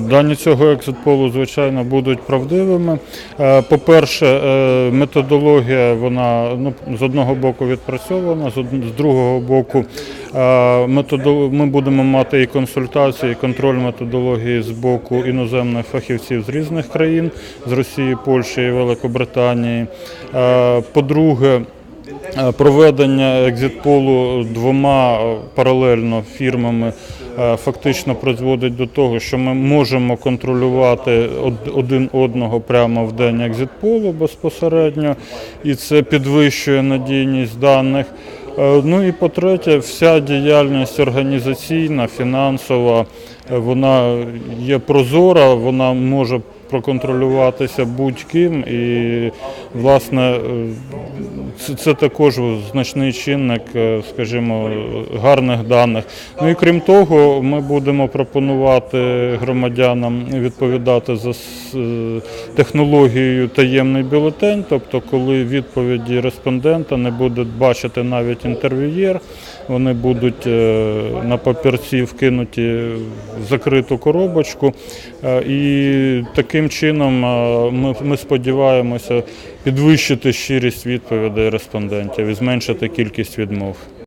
Дані цього екзит-полу, звичайно, будуть правдивими. Е, По-перше, е, методологія вона ну, з одного боку відпрацьована, з другого боку е, ми будемо мати і консультації, і контроль методології з боку іноземних фахівців з різних країн, з Росії, Польщі і Великобританії. По-друге, Проведення екзитполу двома е, паралельно фірмами е, фактично призводить до того, що ми можемо контролювати один одного прямо в день екзитполу безпосередньо, і це підвищує надійність даних. Е, Ну і по-третє, вся діяльність організаційна, фінансова, е, вона є прозора, вона може проконтролюватися будь-ким і, власне, е, це, також значний чинник, е, скажімо, гарних даних. Ну і крім того, ми будемо пропонувати громадянам відповідати за е, технологією таємний бюлетень, тобто, коли відповіді респондента не буде бачити навіть інтерв'юєр, вони будуть на папірці вкинуті в закриту коробочку. І таким чином е, ми, ми сподіваємося підвищити щирість відповідей респондентів і зменшити кількість відмов.